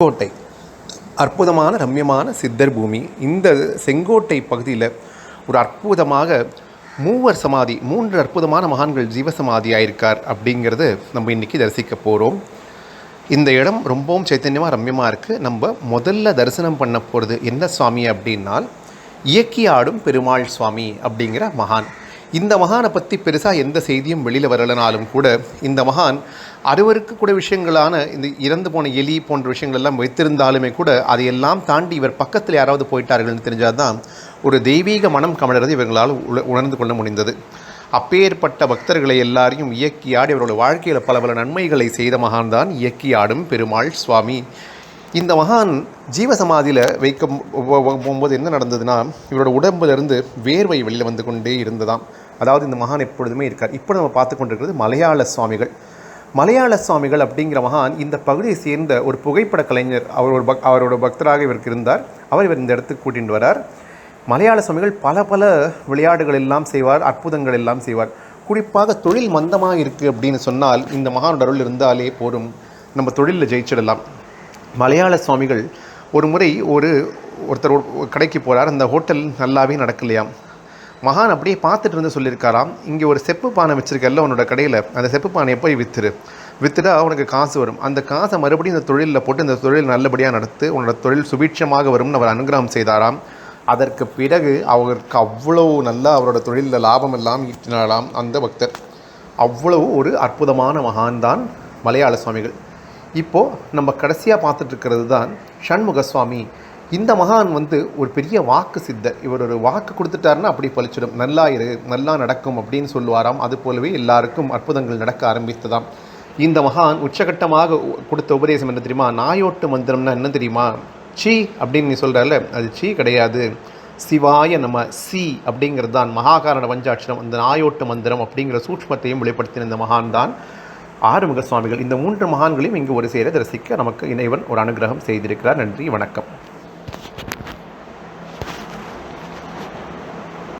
செங்கோட்டை. அற்புதமான ரம்யமான சித்தர் பூமி. இந்த செங்கோட்டை பகுதியில் ஒரு அற்புதமாக மூவர் சமாதி மூன்று அற்புதமான மகான்கள் ஜீவசமாதி ஆயிருக்கார் அப்படிங்கிறது நம்ம இன்றைக்கி தரிசிக்க போகிறோம் இந்த இடம் ரொம்பவும் சைத்தன்யமாக ரம்யமாக இருக்குது நம்ம முதல்ல தரிசனம் பண்ண போகிறது என்ன சுவாமி அப்படின்னால் இயக்கி ஆடும் பெருமாள் சுவாமி அப்படிங்கிற மகான். இந்த மகானை பற்றி பெருசாக எந்த செய்தியும் வெளியில் வரலனாலும் கூட இந்த மகான் அறுவருக்கு கூட விஷயங்களான இந்த இறந்து போன எலி போன்ற விஷயங்கள் எல்லாம் வைத்திருந்தாலுமே கூட அதையெல்லாம் தாண்டி இவர் பக்கத்தில் யாராவது போயிட்டார்கள்னு தெரிஞ்சால் தான் ஒரு தெய்வீக மனம் கமலறது இவர்களால் உணர்ந்து கொள்ள முடிந்தது. அப்பேற்பட்ட பக்தர்களை எல்லாரையும் இயக்கி ஆடி அவரோட வாழ்க்கையில் பல பல நன்மைகளை செய்த மகான் தான் இயக்கி ஆடும் பெருமாள் சுவாமி. இந்த மகான் ஜீவசமாதியில் வைக்க போகும்போது என்ன நடந்ததுன்னா இவரோட உடம்புலேருந்து வேர்வை வெளியில் வந்து கொண்டே இருந்ததாம். அதாவது இந்த மகான் எப்பொழுதுமே இருக்கார். இப்போ நம்ம பார்த்து கொண்டிருக்கிறது மலையாள சுவாமிகள். மலையாள சுவாமிகள் அப்படிங்கிற மகான் இந்த பகுதியை சேர்ந்த ஒரு புகைப்பட கலைஞர் அவர் ஒரு பக் அவரோட பக்தராக இவருக்கு இருந்தார். அவர் இவர் இந்த இடத்துக்கு கூட்டிகிட்டு வரார். மலையாள சுவாமிகள் பல பல விளையாடுகள் எல்லாம் செய்வார் அற்புதங்கள் எல்லாம் செய்வார். குறிப்பாக தொழில் மந்தமாக இருக்குது அப்படின்னு சொன்னால் இந்த மகானோட அருள் இருந்தாலே போதும். நம்ம தொழிலில் ஜெயிச்சிடலாம். மலையாள சுவாமிகள் ஒரு முறை ஒரு ஒருத்தர் கடைக்கு போகிறார் அந்த ஹோட்டல் நல்லாவே நடக்கலையாம் மகான் அப்படியே பார்த்துட்டு இருந்து சொல்லியிருக்காராம். இங்கே ஒரு செப்பு பானை வச்சுருக்கல உன்னோட கடையில். அந்த செப்பு பானையை போய் விற்றுரு விற்றுட்டா உனக்கு காசு வரும். அந்த காசை மறுபடியும் இந்த தொழிலில் போட்டு இந்த தொழில் நல்லபடியாக நடத்து உன்னோட தொழில் சுபீட்சமாக வரும்னு அவர் அனுகிரகம் செய்தாராம். அதற்கு பிறகு அவருக்கு அவ்வளோ நல்லா அவரோட தொழிலில் லாபம் எல்லாம் ஈட்டினாராம் அந்த பக்தர். அவ்வளவு ஒரு அற்புதமான மகான் தான் மலையாள சுவாமிகள். இப்போது நம்ம கடைசியாக பார்த்துட்டு இருக்கிறது தான் ஷண்முக சுவாமி இந்த மகான் வந்து ஒரு பெரிய வாக்கு சித்தர். இவர் ஒரு வாக்கு கொடுத்துட்டாருன்னா அப்படி பலிச்சிடும் நல்லா இரு நல்லா நடக்கும் அப்படின்னு சொல்லுவாராம். அது போலவே எல்லாருக்கும் அற்புதங்கள் நடக்க ஆரம்பித்ததாம். இந்த மகான் உச்சகட்டமாக கொடுத்த உபதேசம் என்ன தெரியுமா? நாயோட்டு மந்திரம்னா என்ன தெரியுமா? சீ அப்படின்னு நீ சொல்கிறல்ல அது சீ கிடையாது. சிவாய நம்ம சி அப்படிங்கிறது தான் மகாகாரண பஞ்சாட்சரம் அந்த நாயோட்டு மந்திரம் அப்படிங்கிற சூட்ச்மத்தையும் வெளிப்படுத்தின இந்த மகான் தான் ஆறுமுக சுவாமிகள் இந்த மூன்று மகான்களையும் இங்கு ஒரு சேர தரிசிக்க நமக்கு இணைவன் ஒரு அனுகிரகம் செய்திருக்கிறார். நன்றி வணக்கம்.